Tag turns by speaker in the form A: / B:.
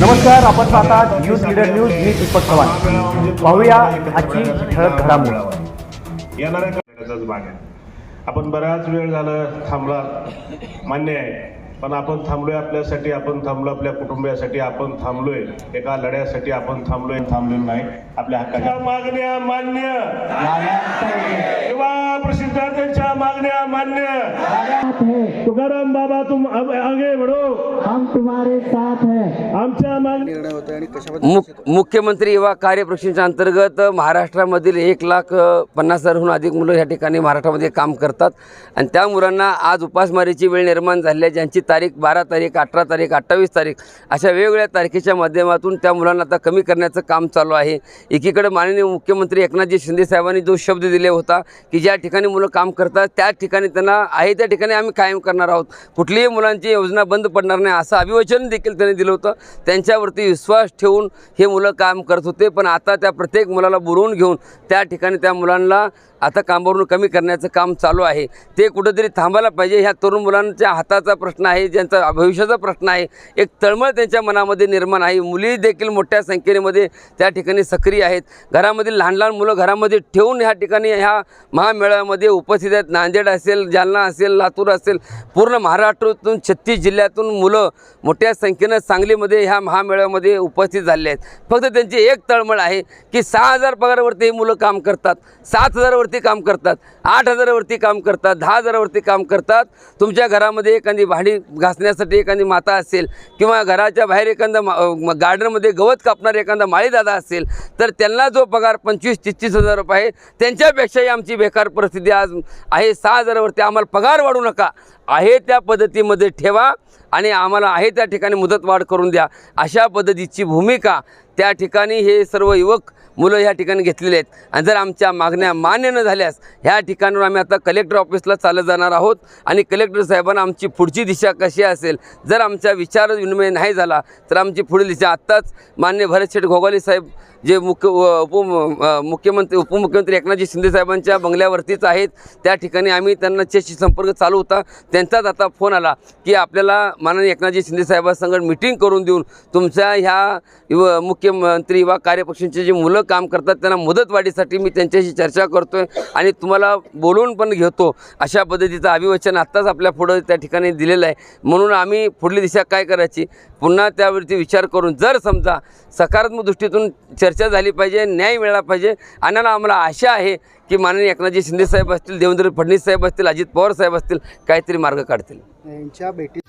A: नमस्कार आपण पाहता न्यूज लीडर न्यूज मी दीपक चव्हाण. पाहूया आजची ठळक घडामोडी.
B: येणाऱ्या भाग आहे. आपण बराच वेळ झालं थांबला मान्य आहे. पण आपण थांबलोय आपल्यासाठी आपण थांबलो आपल्या कुटुंबियासाठी आपण थांबलोय. एका लढ्यासाठी आपण थांबलोय. थांबलेलो नाही. आपल्या हक्काच्या मागण्या मान्य. किंवा मान्य तुकाराम बाबा तुम अब आगे बढो.
C: हम तुम्हारे साथ हैं।
B: आमच्या मागण्या
D: निर्णय होतो आणि कशाबद्दल
E: मुख मुख्यमंत्री युवा कार्यप्रशिक्षणच्या अंतर्गत महाराष्ट्रामधील एक लाख पन्नास हजारहून अधिक मुलं या ठिकाणी महाराष्ट्रामध्ये काम करतात. आणि त्या मुलांना आज उपासमारीची वेळ निर्माण झाली आहे ज्यांची तारीख बारा तारीख अठरा तारीख अठ्ठावीस तारीख अशा वेगवेगळ्या तारखेच्या माध्यमातून त्या मुलांना आता कमी करण्याचं काम चालू आहे. एकीकडे माननीय मुख्यमंत्री एकनाथजी शिंदे साहेबांनी जो शब्द दिले होता की ज्या ठिकाणी मुलं काम करतात त्या ठिकाणी त्यांना आहे त्या ठिकाणी आम्ही कायम करणार आहोत. कुठलीही मुलांची योजना बंद पडणार नाही असं अभिवचन देखील त्यांनी दिलं होतं. त्यांच्यावरती विश्वास ठेवून हे मुलं काम करत होते पण आता त्या प्रत्येक मुलाला बोलवून घेऊन त्या ठिकाणी त्या मुलांना आता कामावरून कमी करण्याचं काम चालू आहे. ते कुठंतरी थांबायला पाहिजे. ह्या तरुण मुलांच्या हाताचा प्रश्न आहे ज्यांचा भविष्याचा प्रश्न आहे. एक तळमळ त्यांच्या मनामध्ये निर्माण आहे. मुली देखील मोठ्या संख्येमध्ये त्या ठिकाणी सक्रिय आहेत. घरामधील लहान लहान मुलं घरामध्ये ठेवून ह्या ठिकाणी ह्या महामेळाव्यामध्ये उपस्थित आहेत. नांदेड असेल जालना असेल लातूर असेल पूर्ण महाराष्ट्रातून छत्तीस जिल्ह्यातून मुलं मोठ्या संख्येनं सांगलीमध्ये ह्या महामेळाव्यामध्ये उपस्थित झाले आहेत. फक्त त्यांची एक तळमळ आहे की सहा हजार पगारावरती ही मुलं काम करतात सात हजारावरती काम करतात आठ हजारावरती काम करतात दहा हजारावरती काम करतात. तुमच्या घरामध्ये एखादी भांडी घासण्यासाठी एखादी माता असेल किंवा घराच्या बाहेर एखादा मा- गार्डनमध्ये गवत कापणारा एखादा माळीदादा असेल तर त्यांना जो पगार पंचवीस तीस हजार रुपये आहे त्यांच्यापेक्षाही आमची बेकार परिस्थिती आज आहे. सहा हजारावरती आम्हाला पगार वाढू नका. आहे त्या पद्धतीमध्ये ठेवा आणि आम्हाला आहे त्या ठिकाणी मुदतवाढ करून द्या. अशा पद्धतीची भूमिका त्या ठिकाणी हे सर्व युवक मुलं ह्या ठिकाणी घेतलेले आहेत. आणि जर आमच्या मागण्या मान्य न झाल्यास ह्या ठिकाणावर आम्ही आता कलेक्टर ऑफिसला चालत जाणार आहोत. आणि कलेक्टर साहेबांना आमची पुढची दिशा कशी असेल जर आमचा विचार विनिमय नाही झाला तर आमची पुढील दिशा आत्ताच मान्य भरतशेठ घोगाले साहेब जे मुख्य व- उप मुख्यमंत्री उपमुख्यमंत्री एकनाथजी शिंदे साहेबांच्या बंगल्यावरतीच आहेत त्या ठिकाणी आम्ही त्यांना च्याशी संपर्क चालू होता. त्यांचाच आता फोन आला की आपल्याला माननीय एकनाथजी शिंदे साहेबांसंगत मिटिंग करून देऊन तुमच्या ह्या युव मुख्यमंत्री युवा कार्यपक्षांचे जे मुलं काम करतात त्यांना मुदतवाढीसाठी मी त्यांच्याशी चर्चा करतो आहे आणि तुम्हाला बोलवून पण घेतो. अशा पद्धतीचं अभिवचन आत्ताच आपल्या पुढं त्या ठिकाणी दिलेलं आहे. म्हणून आम्ही पुढली दिशा काय करायची? पुन्हा त्यावरती विचार करून जर समजा सकारात्मक दृष्टीतून चर्चा झाली पाहिजे न्याय मिळाला पाहिजे. आणि आम्हाला आशा आहे की माननीय एकनाथजी शिंदे साहेब असतील देवेंद्र फडणवीस साहेब असतील अजित पवार साहेब असतील काहीतरी मार्ग काढतील.
D: यांच्या भेटीत